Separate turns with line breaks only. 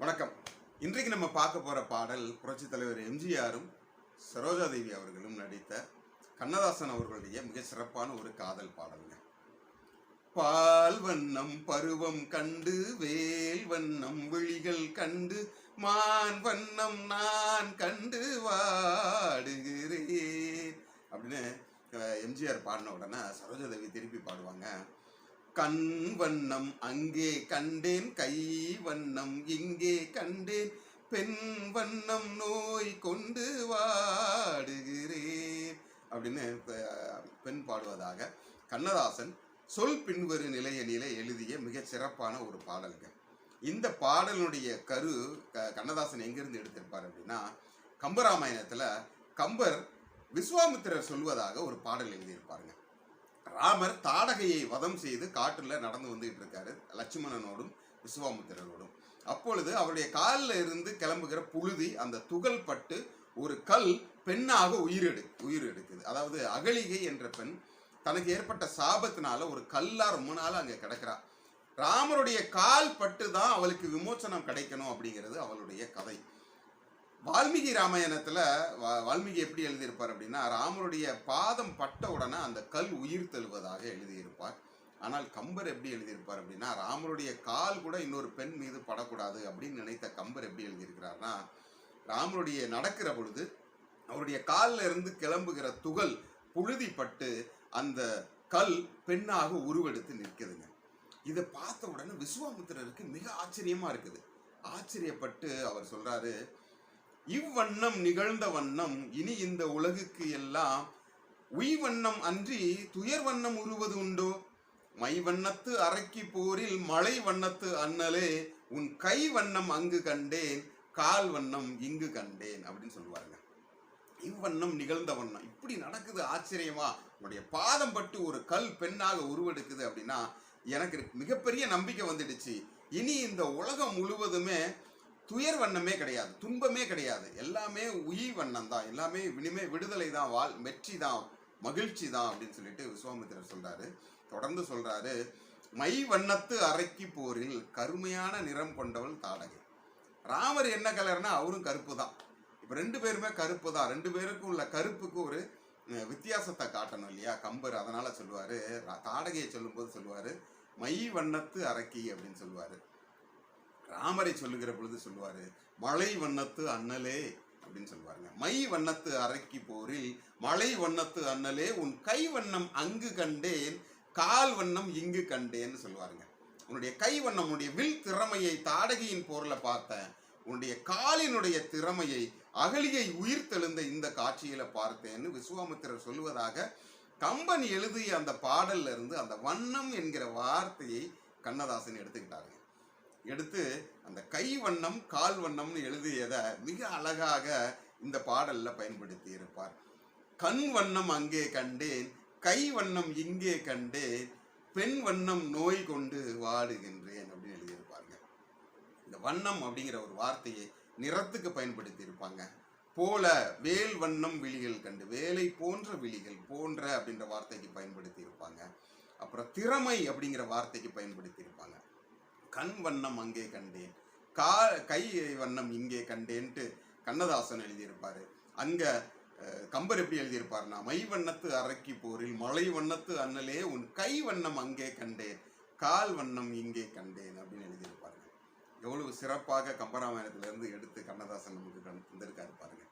வணக்கம். இன்றைக்கு நம்ம பார்க்க போற பாடல் புரட்சித் தலைவர் எம்ஜிஆரும் சரோஜா தேவி அவர்களும் நடித்த கண்ணதாசன் அவர்களுடைய மிக சிறப்பான ஒரு காதல் பாடலுங்க. பால் வண்ணம் பருவம் கண்டு வேல் வண்ணம் விழிகள் கண்டு மான் வண்ணம் நான் கண்டு வாடுகிறேன் அப்படின்னு எம்ஜிஆர் பாடின உடனே சரோஜா தேவி திருப்பி பாடுவாங்க. கண் வண்ணம் அங்கே கண்டேன் கை வண்ணம் இங்கே கண்டேன். பெண் வண்ணம் நோய் கொண்டு வாடுகிறேன். அப்படின்னு பெண் பாடுவதாக கண்ணதாசன் சொல் பின்வரு நிலைய நிலை எழுதிய மிக சிறப்பான ஒரு பாடல்கள். இந்த பாடலுடைய கரு க- கண்ணதாசன் எங்கிருந்து எடுத்திருப்பார் அப்படின்னா கம்பராமாயணத்துல கம்பர் விஸ்வாமித்திரர் சொல்வதாக ஒரு பாடல் எழுதியிருப்பாருங்க. ராமர் தாடகையை வதம் செய்து காட்டில் நடந்து வந்துகிட்டு இருக்காரு லட்சுமணனோடும் விஸ்வாமுத்திரனோடும் அப்பொழுது அவருடைய காலில் இருந்து கிளம்புகிற புழுதி அந்த துகள் பட்டு ஒரு கல் பெண்ணாக உயிரெடு உயிர் எடுக்குது அதாவது அகலிகை என்ற பெண் தனக்கு ஏற்பட்ட சாபத்தினால ஒரு கல்லா ரொம்ப நாள் அங்கே கிடக்கிறா. ராமருடைய கால் பட்டு தான் அவளுக்கு விமோசனம் கிடைக்கணும் அப்படிங்கிறது அவளுடைய கதை. வால்மீகி ராமாயணத்தில் வா- வால்மீகி எப்படி எழுதியிருப்பார் அப்படின்னா ராமருடைய பாதம் பட்ட உடனே அந்த கல் உயிர் தழுவதாக எழுதியிருப்பார். ஆனால் கம்பர் எப்படி எழுதியிருப்பார் அப்படின்னா ராமருடைய கால் கூட இன்னொரு பெண் மீது படக்கூடாது அப்படின்னு நினைத்த கம்பர் எப்படி எழுதியிருக்கிறார்னா ராமருடைய நடக்கிற பொழுது அவருடைய காலில் இருந்து கிளம்புகிற துகள் புழுதி பட்டு அந்த கல் பெண்ணாக உருவெடுத்து நிற்குதுங்க. இதை பார்த்த உடனே விஸ்வாமித்திரருக்கு மிக ஆச்சரியமாக இருக்குது. ஆச்சரியப்பட்டு அவர் சொல்கிறாரு இவ்வண்ணம் நிகழ்ந்த வண்ணம் இனி இந்த உலகுக்கு எல்லாம் உய் வண்ணம் அன்றி துயர் வண்ணம் உருவது உண்டோ? மை வண்ணத்து அரைக்கி போரில் மலை வண்ணத்து அண்ணலே உன் கை வண்ணம் அங்கு கண்டேன் கால் வண்ணம் இங்கு கண்டேன் அப்படின்னு சொல்லுவாருங்க. இவ்வண்ணம் நிகழ்ந்த வண்ணம். இப்படி நடக்குது ஆச்சரியமா? உன்னுடைய பாதம் பட்டு ஒரு கல் பெண்ணாக உருவெடுக்குது அப்படின்னா எனக்கு மிகப்பெரிய நம்பிக்கை வந்துடுச்சு. இனி இந்த உலகம் முழுவதுமே துயர் வண்ணமே கிடையாது துன்பமே கிடையாது. எல்லாமே உயி வண்ணம் தான். எல்லாமே இனிமே விடுதலை தான் வாழ் வெற்றி தான் மகிழ்ச்சி தான் அப்படின்னு சொல்லிட்டு விஸ்வாமித்திரர் சொல்றாரு. தொடர்ந்து சொல்றாரு மை வண்ணத்து அரைக்கி போரில் கருமையான நிறம் கொண்டவள் தாடகை. ராமர் என்ன கலர்னா அவரும் கருப்பு தான். இப்போ ரெண்டு பேருமே கருப்பு தான். ரெண்டு பேருக்கும் உள்ள கருப்புக்கு ஒரு வித்தியாசத்தை காட்டணும் இல்லையா? கம்பர் அதனால சொல்லுவாரு. தாடகையை சொல்லும்போது சொல்லுவாரு மை வண்ணத்து அரக்கி அப்படின்னு சொல்லுவாரு. ராமரை சொல்லுகிற பொழுது சொல்லுவார் மலை வண்ணத்து அண்ணலே அப்படின்னு சொல்லுவாருங்க. மை வண்ணத்து அரக்கி போரில் மழை வண்ணத்து அண்ணலே உன் கை வண்ணம் அங்கு கண்டேன் கால் வண்ணம் இங்கு கண்டேன்னு சொல்லுவாருங்க. உன்னுடைய கை வண்ணம் உன்னுடைய வில் திறமையை தாடகியின் போரில் பார்த்தேன் உன்னுடைய காலினுடைய திறமையை அகலியை உயிர் தெழுந்த இந்த காட்சியில பார்த்தேன்னு விஸ்வாமித்திரர் சொல்லுவதாக கம்பன் எழுதிய அந்த பாடல்ல இருந்து அந்த வண்ணம் என்கிற வார்த்தையை கண்ணதாசன் எடுத்துக்கிட்டாருங்க. எடுத்து அந்த கை வண்ணம் கால் வண்ணம்னு எழுதியதை மிக அழகாக இந்த பாடலில் பயன்படுத்தி இருப்பார் கண் வண்ணம் அங்கே கண்டேன் கை வண்ணம் இங்கே கண்டேன் பெண் வண்ணம் நோய் கொண்டு வாடுகின்றேன் அப்படின்னு எழுதியிருப்பாங்க இந்த வண்ணம் அப்படிங்கிற ஒரு வார்த்தையை நிறத்துக்கு பயன்படுத்தி இருப்பாங்க போல வேல் வண்ணம் விழிகள் கண்டு வேலை போன்ற விழிகள் போன்ற அப்படின்ற வார்த்தைக்கு பயன்படுத்தி இருப்பாங்க அப்புறம் திறமை அப்படிங்கிற வார்த்தைக்கு பயன்படுத்தி இருப்பாங்க கண் வண்ணம் அங்கே கண்டேன். கா கை வண்ணம் இங்கே கண்டேன்ட்டு கண்ணதாசன் எழுதியிருப்பாரு. அங்க கம்பர் எப்படி எழுதியிருப்பார்னா மை வண்ணத்து அரக்கி போரில் மலை வண்ணத்து அண்ணலே உன் கை வண்ணம் அங்கே கண்டேன். கால் வண்ணம் இங்கே கண்டேன் அப்படின்னு எழுதியிருப்பாருங்க. எவ்வளவு சிறப்பாக கம்பராமாயணத்திலிருந்து எடுத்து கண்ணதாசன் நமக்கு தந்திருக்காரு பாருங்க.